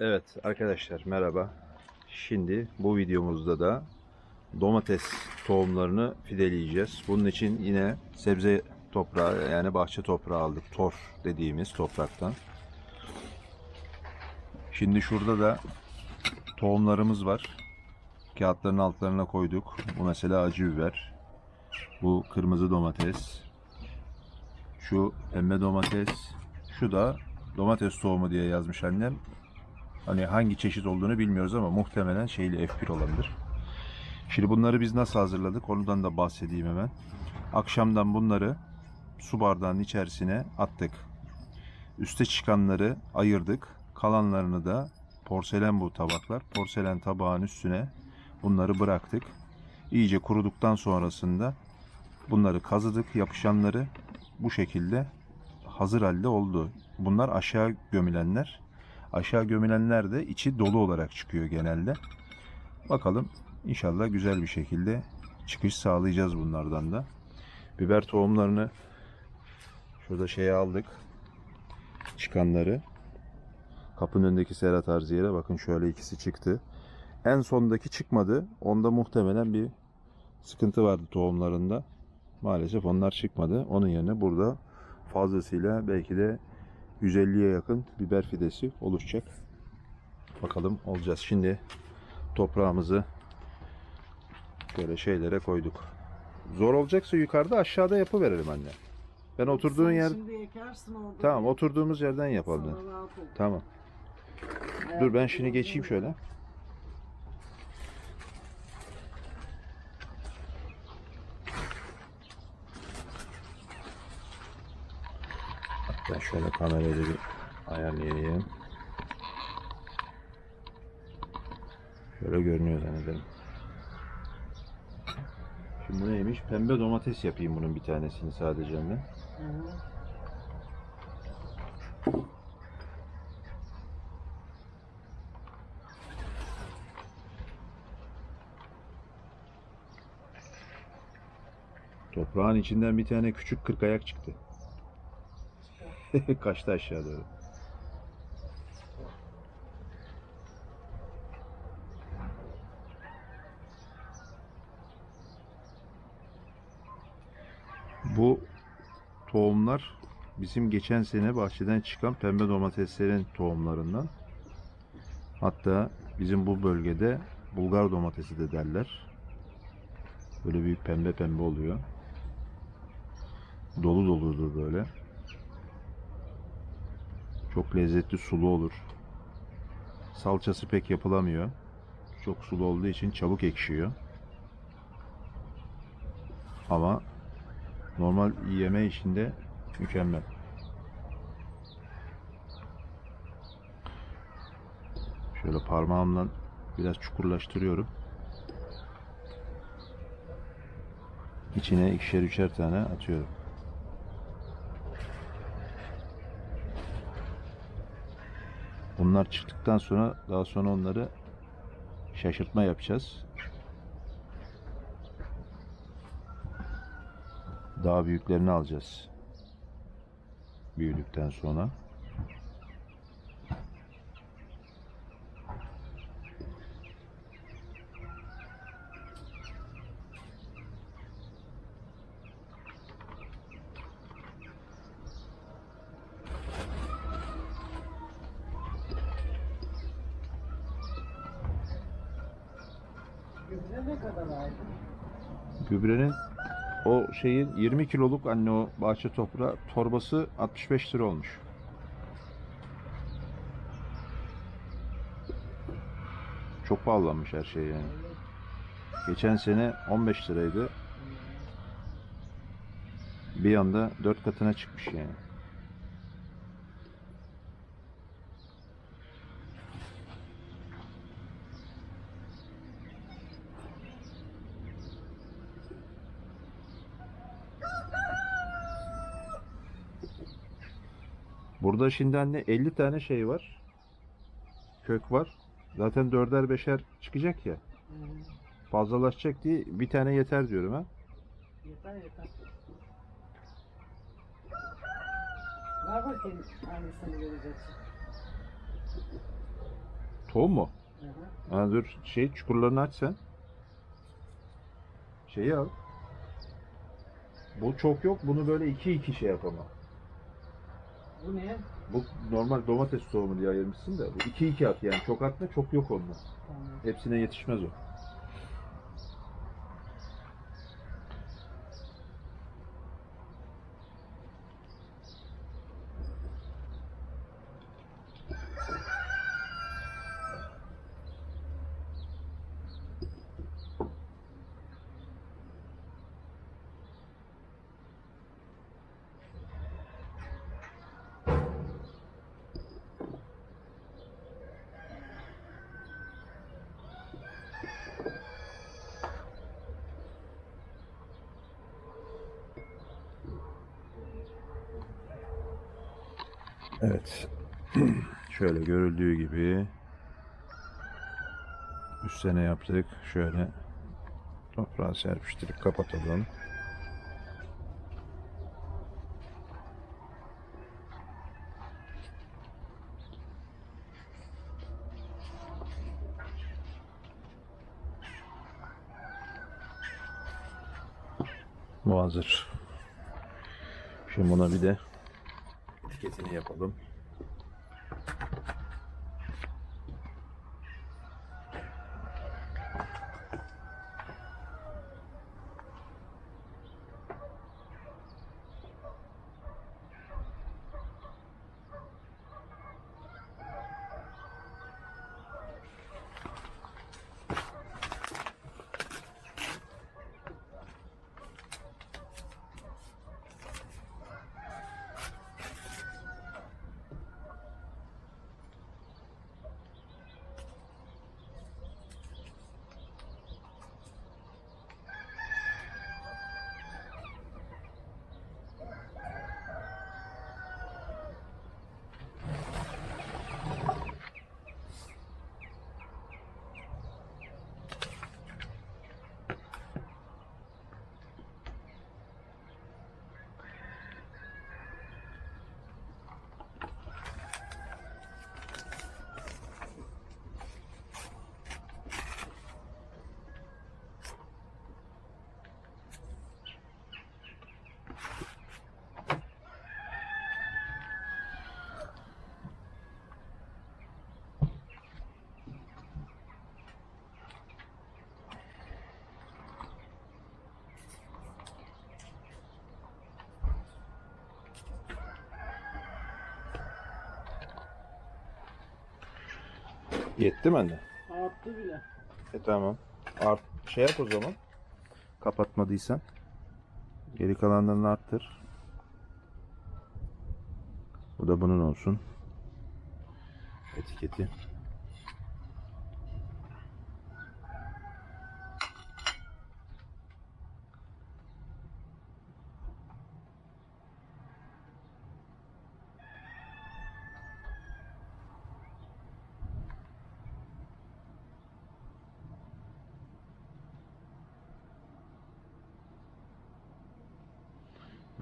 Evet arkadaşlar merhaba. Şimdi bu videomuzda da domates tohumlarını fideleyeceğiz. Bunun için yine sebze toprağı yani bahçe toprağı aldık. Tor dediğimiz topraktan. Şimdi şurada da tohumlarımız var. Kağıtların altlarına koyduk. Bu mesela acı biber. Bu kırmızı domates. Şu pembe domates. Şu da domates tohumu diye yazmış annem. Hani hangi çeşit olduğunu bilmiyoruz ama muhtemelen şeyli F1 olabilir. Şimdi bunları biz nasıl hazırladık? Ondan da bahsedeyim hemen. Akşamdan bunları su bardağının içerisine attık. Üste çıkanları ayırdık. Kalanlarını da porselen bu tabaklar. Porselen tabağın üstüne bunları bıraktık. İyice kuruduktan sonrasında bunları kazıdık. Yapışanları bu şekilde hazır halde oldu. Bunlar aşağı gömülenler. Aşağı gömülenler de içi dolu olarak çıkıyor genelde. Bakalım inşallah güzel bir şekilde çıkış sağlayacağız bunlardan da. Biber tohumlarını şurada şeye aldık. Çıkanları. Kapının önündeki Serhat Arziye'de bakın şöyle ikisi çıktı. En sondaki çıkmadı. Onda muhtemelen bir sıkıntı vardı tohumlarında. Maalesef onlar çıkmadı. Onun yerine burada fazlasıyla belki de 150'ye yakın biber fidesi oluşacak. Bakalım olacağız. Şimdi toprağımızı böyle şeylere koyduk. Zor olacaksa yukarıda aşağıda yapıverelim anne. Ben oturduğun yer Şimdi ekersin orada. tamam oturduğumuz yerden yapalım. Sana rahat olur. Tamam. Dur ben şimdi geçeyim şöyle. Ben şöyle kamerayı bir ayarlayayım. Şöyle görünüyor zannederim. Şimdi bu neymiş? Pembe domates yapayım bunun bir tanesini sadece ben. Toprağın içinden bir tane küçük kırk ayak çıktı. Kaçtı aşağı doğru. Bu tohumlar bizim geçen sene bahçeden çıkan pembe domateslerin tohumlarından. Hatta bizim bu bölgede Bulgar domatesi de derler. Böyle büyük pembe pembe oluyor. Dolu doludur böyle. Çok lezzetli sulu olur. Salçası pek yapılamıyor. Çok sulu olduğu için çabuk ekşiyor. Ama normal yeme işinde mükemmel. Şöyle parmağımla biraz çukurlaştırıyorum. İçine ikişer üçer tane atıyorum. Bunlar çıktıktan sonra daha sonra onları şaşırtma yapacağız. Daha büyüklerini alacağız. Büyüdükten sonra. Gübre ne kadar aldın? Gübrenin o şeyin 20 kiloluk anne o bahçe toprağı torbası 65 lira olmuş. Çok pahalanmış her şey yani. Geçen sene 15 liraydı. Bir anda 4 katına çıkmış yani. Burada şimdi anne 50 tane şey var. Kök var. Zaten dörder beşer çıkacak ya. Fazlalaşacak diye bir tane yeter diyorum ha. Yeter yeter. Ver bakayım hangisini vereceksin. Tohum mu? Hı hı. Ha, dur şey çukurlarını aç sen. Şeyi al. Bu çok yok. Bunu böyle iki iki şey yap ama. Bu ne? Bu normal domates tohumu diye ayırmışsın da. Bu iki iki at yani. Çok atma çok yok onda. Tamam. Hepsine yetişmez o. Evet. Şöyle görüldüğü gibi üstüne yaptık. Şöyle toprağı serpiştirip kapatalım. Bu hazır. Şimdi buna bir de etiketini yapalım. Yetti mi anne? Arttı bile. E tamam. Art şey yap o zaman. Kapatmadıysan. Geri kalanlarını arttır. Bu da bunun olsun. Etiketi.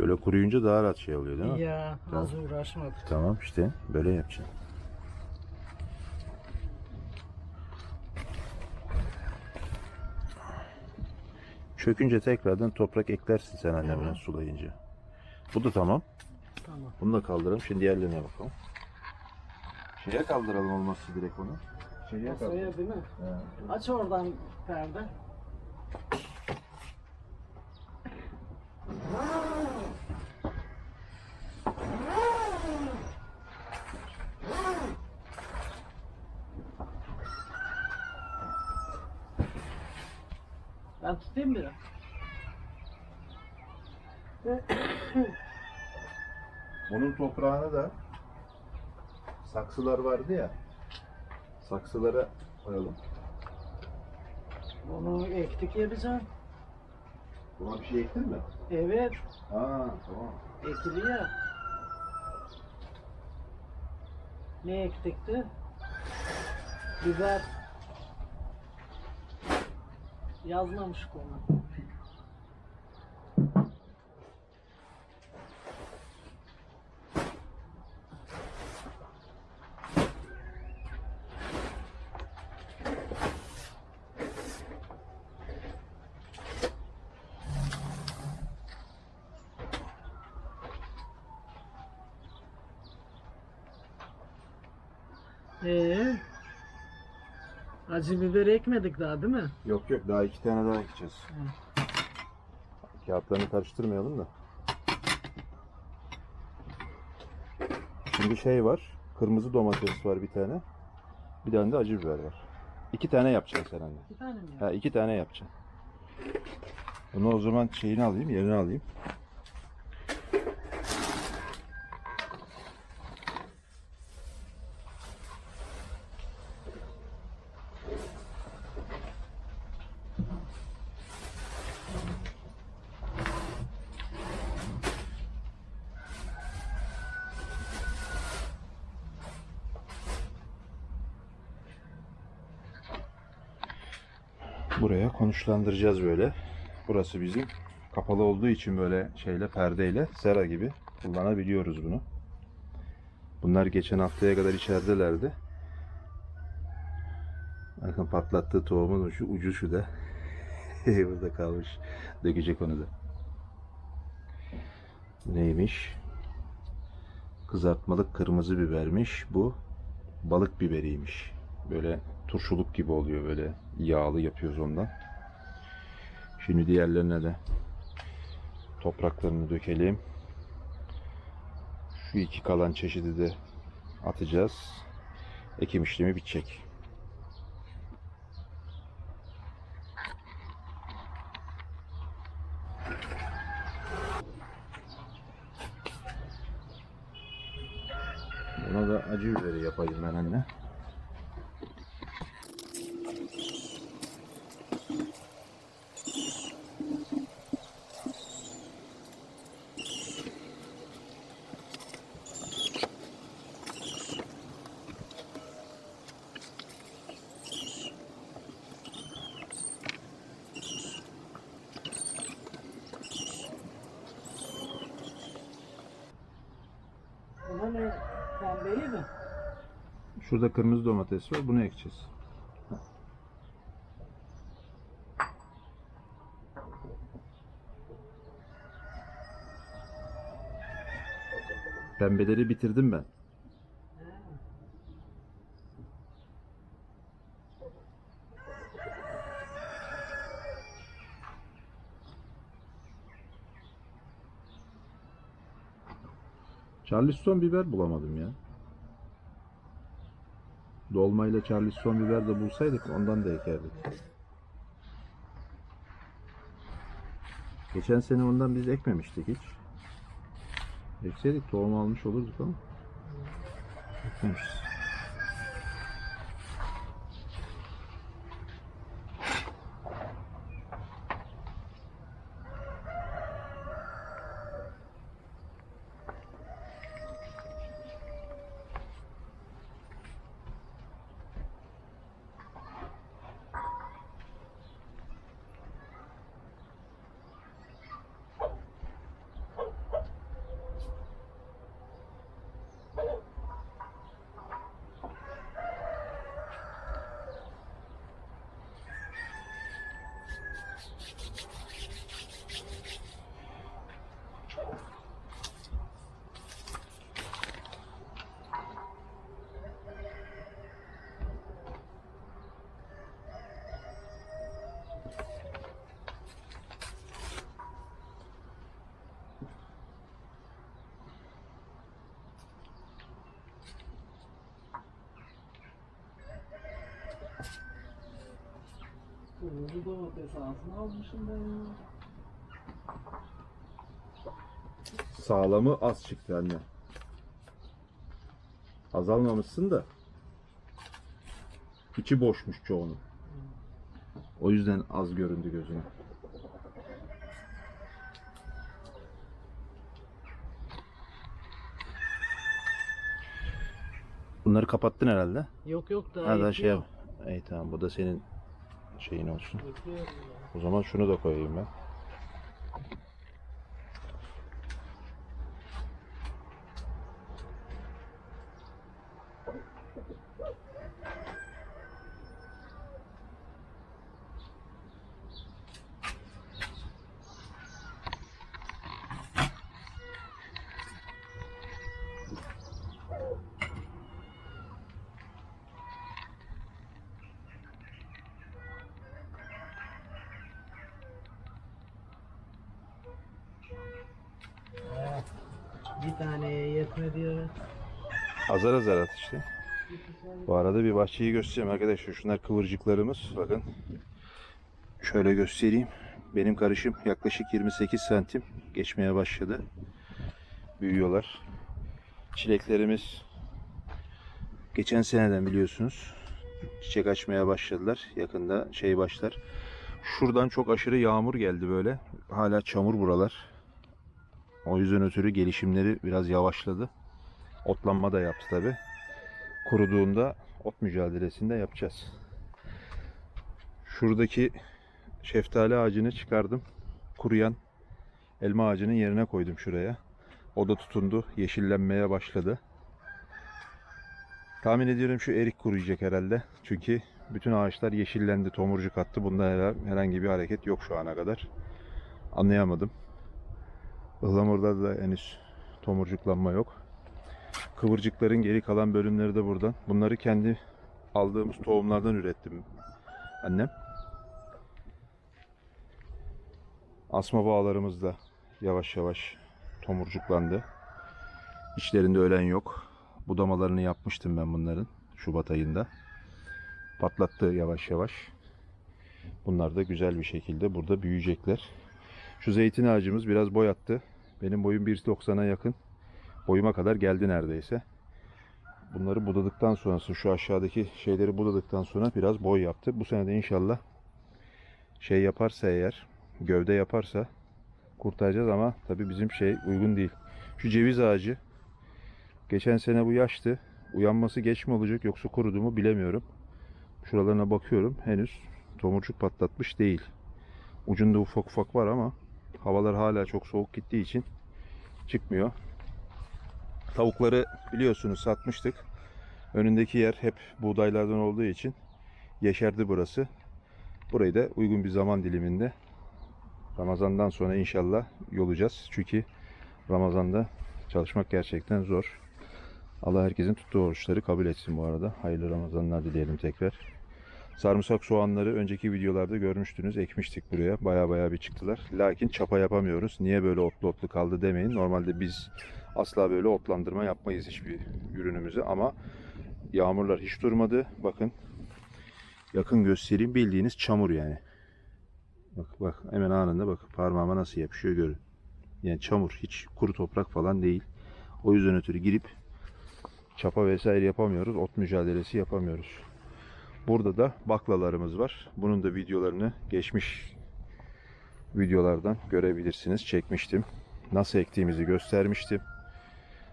Böyle kuruyunca daha rahat şey oluyor değil mi? Ya az uğraşmadık. Tamam işte böyle yapacaksın. Çökünce tekrardan toprak eklersin sen anne biraz sulayınca. Bu da tamam. Tamam. Bunu da kaldıralım. Şimdi diğerlerine bakalım. Şeye kaldıralım olmazsa direkt onu. Şeye Masaya değil mi? Aç oradan perde. Ben tutayım biraz. Bunun toprağını da saksılar vardı ya. Saksılara koyalım. Bunu ektik yapacağım. Buna bir şey ektin mi? Evet, Ha tamam. ekili ya. Ne ektikti? Biber. Yazlamış konu. Ee, acı biber ekmedik daha değil mi? Yok yok daha iki tane daha ekeceğiz. Kağıtlarını karıştırmayalım da. Şimdi şey var. Kırmızı domates var bir tane. Bir tane de acı biber var. İki tane yapacaksın anne. İki tane mi? Ha iki tane yapacaksın. Bunu o zaman şeyini alayım, yerine alayım. Buraya konuşlandıracağız böyle. Burası bizim kapalı olduğu için böyle şeyle perdeyle sera gibi kullanabiliyoruz bunu. Bunlar geçen haftaya kadar içeridelerdi. Bakın patlattığı tohumun ucu, ucu şu da. Burada kalmış. Dökecek onu da. Neymiş? Kızartmalık kırmızı bibermiş. Bu balık biberiymiş. Böyle turşuluk gibi oluyor böyle yağlı yapıyoruz ondan. Şimdi diğerlerine de topraklarını dökelim. Şu iki kalan çeşidi de atacağız. Ekim işlemi bitecek. Buna da acı biberi yapayım ben anne. Buna ne? Pembeyi mi? Şurada kırmızı domates var. Bunu ekeceğiz. Pembeleri bitirdim ben. Charleston biber bulamadım ya. Dolmayla Charleston biber de bulsaydık ondan da ekerdik. Geçen sene ondan biz ekmemiştik hiç. Ekseydik tohum almış olurduk ama. Ekmemişiz. Kırmızı domates ağzına almışım ben ya. Sağlamı az çıktı anne. Azalmamışsın da. İçi boşmuş çoğunun. O yüzden az göründü gözüne. Bunları kapattın herhalde. Yok yok daha Ha daha şey yap. İyi tamam bu da senin şeyin olsun. O zaman şunu da koyayım ben. Taneye yetmedi. Azar azar at işte. Bu arada bir bahçeyi göstereyim arkadaşlar. Şunlar kıvırcıklarımız. Bakın. Şöyle göstereyim. Benim karışım yaklaşık 28 santim geçmeye başladı. Büyüyorlar. Çileklerimiz geçen seneden biliyorsunuz. Çiçek açmaya başladılar. Yakında şey başlar. Şuradan çok aşırı yağmur geldi böyle. Hala çamur buralar. O yüzden ötürü gelişimleri biraz yavaşladı. Otlanma da yaptı tabi. Kuruduğunda ot mücadelesinde yapacağız. Şuradaki şeftali ağacını çıkardım. Kuruyan elma ağacının yerine koydum şuraya. O da tutundu. Yeşillenmeye başladı. Tahmin ediyorum şu erik kuruyacak herhalde. Çünkü bütün ağaçlar yeşillendi, tomurcuk attı. Bunda her- herhangi bir hareket yok şu ana kadar. Anlayamadım. Ihlamurda da henüz tomurcuklanma yok. Kıvırcıkların geri kalan bölümleri de buradan. Bunları kendi aldığımız tohumlardan ürettim annem. Asma bağlarımız da yavaş yavaş tomurcuklandı. İçlerinde ölen yok. Budamalarını yapmıştım ben bunların Şubat ayında. Patlattı yavaş yavaş. Bunlar da güzel bir şekilde burada büyüyecekler. Şu zeytin ağacımız biraz boy attı. Benim boyum 1.90'a yakın. Boyuma kadar geldi neredeyse. Bunları budadıktan sonrası şu aşağıdaki şeyleri budadıktan sonra biraz boy yaptı. Bu sene de inşallah şey yaparsa eğer gövde yaparsa kurtaracağız ama tabii bizim şey uygun değil. Şu ceviz ağacı geçen sene bu yaştı. Uyanması geç mi olacak yoksa kurudu mu bilemiyorum. Şuralarına bakıyorum henüz tomurcuk patlatmış değil. Ucunda ufak ufak var ama havalar hala çok soğuk gittiği için çıkmıyor. Tavukları biliyorsunuz satmıştık. Önündeki yer hep buğdaylardan olduğu için yeşerdi burası. Burayı da uygun bir zaman diliminde Ramazan'dan sonra inşallah yolacağız. Çünkü Ramazan'da çalışmak gerçekten zor. Allah herkesin tuttuğu oruçları kabul etsin bu arada. Hayırlı Ramazanlar dileyelim tekrar. Sarımsak soğanları önceki videolarda görmüştünüz. Ekmiştik buraya. Baya baya bir çıktılar. Lakin çapa yapamıyoruz. Niye böyle otlu otlu kaldı demeyin. Normalde biz asla böyle otlandırma yapmayız hiçbir ürünümüzü ama yağmurlar hiç durmadı. Bakın yakın göstereyim bildiğiniz çamur yani. Bak bak hemen anında bak parmağıma nasıl yapışıyor görün. Yani çamur hiç kuru toprak falan değil. O yüzden ötürü girip çapa vesaire yapamıyoruz. Ot mücadelesi yapamıyoruz. Burada da baklalarımız var. Bunun da videolarını geçmiş videolardan görebilirsiniz. Çekmiştim. Nasıl ektiğimizi göstermiştim.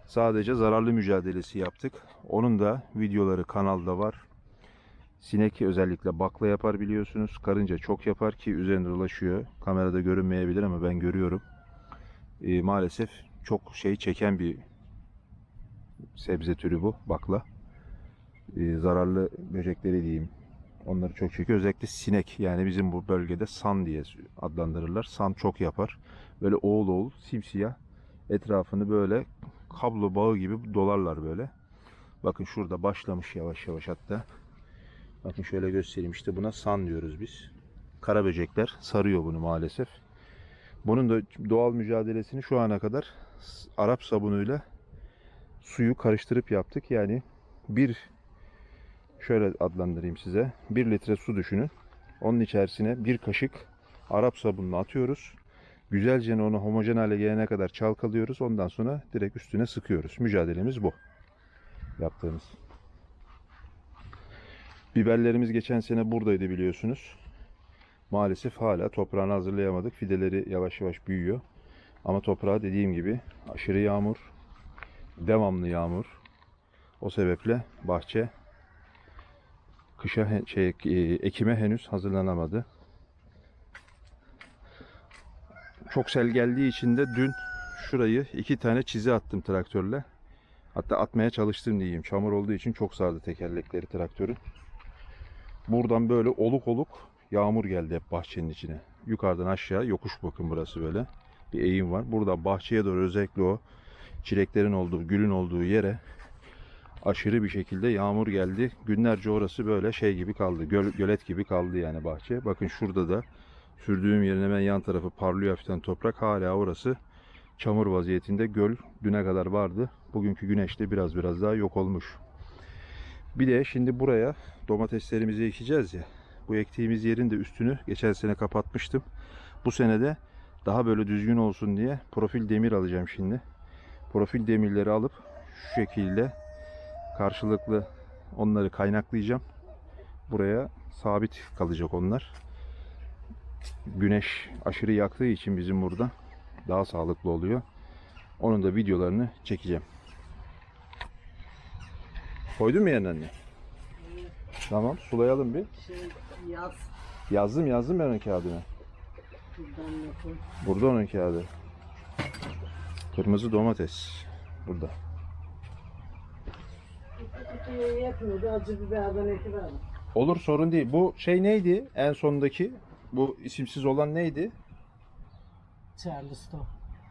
Sadece zararlı mücadelesi yaptık. Onun da videoları kanalda var. Sinek özellikle bakla yapar biliyorsunuz. Karınca çok yapar ki üzerinde dolaşıyor. Kamerada görünmeyebilir ama ben görüyorum. Ee, maalesef çok şey çeken bir sebze türü bu bakla. Ee, zararlı böcekleri diyeyim. Onları çok çekiyor. Özellikle sinek yani bizim bu bölgede san diye adlandırırlar. San çok yapar. Böyle oğul oğul simsiyah etrafını böyle kablo bağı gibi dolarlar böyle. Bakın şurada başlamış yavaş yavaş hatta. Bakın şöyle göstereyim işte buna san diyoruz biz. Kara böcekler sarıyor bunu maalesef. Bunun da doğal mücadelesini şu ana kadar Arap sabunuyla suyu karıştırıp yaptık. Yani bir şöyle adlandırayım size. Bir litre su düşünün. Onun içerisine bir kaşık Arap sabununu atıyoruz. Güzelce onu homojen hale gelene kadar çalkalıyoruz. Ondan sonra direkt üstüne sıkıyoruz. Mücadelemiz bu. Yaptığımız. Biberlerimiz geçen sene buradaydı biliyorsunuz. Maalesef hala toprağını hazırlayamadık. Fideleri yavaş yavaş büyüyor. Ama toprağı dediğim gibi aşırı yağmur, devamlı yağmur. O sebeple bahçe kışa şey e, ekime henüz hazırlanamadı. Çok sel geldiği için de dün şurayı iki tane çizi attım traktörle. Hatta atmaya çalıştım diyeyim. Çamur olduğu için çok sardı tekerlekleri traktörün. Buradan böyle oluk oluk yağmur geldi hep bahçenin içine. Yukarıdan aşağı yokuş bakın burası böyle. Bir eğim var. Burada bahçeye doğru özellikle o çileklerin olduğu, gülün olduğu yere aşırı bir şekilde yağmur geldi. Günlerce orası böyle şey gibi kaldı. Göl, gölet gibi kaldı yani bahçe. Bakın şurada da sürdüğüm yerin hemen yan tarafı parlıyor hafiften toprak. Hala orası çamur vaziyetinde. Göl düne kadar vardı. Bugünkü güneşte biraz biraz daha yok olmuş. Bir de şimdi buraya domateslerimizi ekeceğiz ya. Bu ektiğimiz yerin de üstünü geçen sene kapatmıştım. Bu sene de daha böyle düzgün olsun diye profil demir alacağım şimdi. Profil demirleri alıp şu şekilde karşılıklı onları kaynaklayacağım. Buraya sabit kalacak onlar. Güneş aşırı yaktığı için bizim burada daha sağlıklı oluyor. Onun da videolarını çekeceğim. Koydun mu yerine anne? Tamam sulayalım bir. Şey yaz. Yazdım yazdım ben onun kağıdını. Buradan? Burada onun kağıdı. Kırmızı domates. Burada. Kutuya yetmiyordu. Acı biberden eti verdim. Olur sorun değil. Bu şey neydi? En sondaki bu isimsiz olan neydi? Charleston.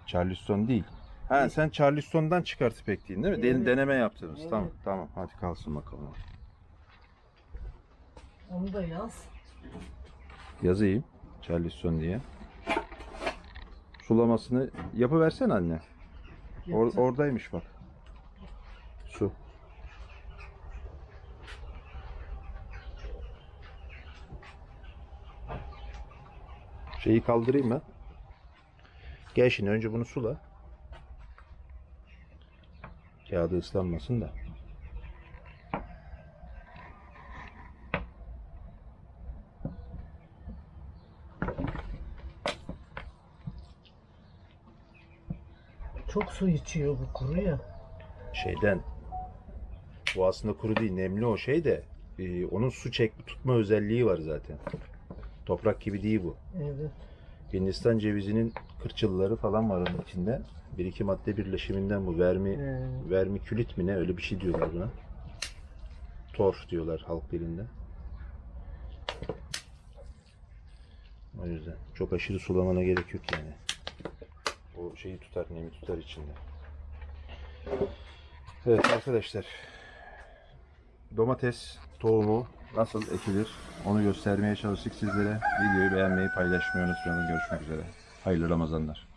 Charleston değil. Ha sen Charleston'dan çıkartıp ektiğin değil mi? Evet. deneme yaptınız. Evet. Tamam tamam. Hadi kalsın bakalım. Onu da yaz. Yazayım. Charleston diye. Sulamasını yapıversen anne. Or- Yapacağım. oradaymış bak. Su. Şeyi kaldırayım mı? Gel şimdi önce bunu sula. Kağıdı ıslanmasın da. Çok su içiyor bu kuru ya. Şeyden. Bu aslında kuru değil, nemli o şey de. e, onun su çek tutma özelliği var zaten. Toprak gibi değil bu. Evet. Hindistan cevizinin kırçılları falan var onun içinde. Bir iki madde birleşiminden bu vermi Ee, vermikülit mi ne öyle bir şey diyorlar buna. Torf diyorlar halk dilinde. O yüzden çok aşırı sulamana gerek yok yani. O şeyi tutar, nemi tutar içinde. Evet arkadaşlar. Domates tohumu nasıl ekilir onu göstermeye çalıştık sizlere. Videoyu beğenmeyi, paylaşmayı unutmayalım. Görüşmek üzere. Hayırlı Ramazanlar.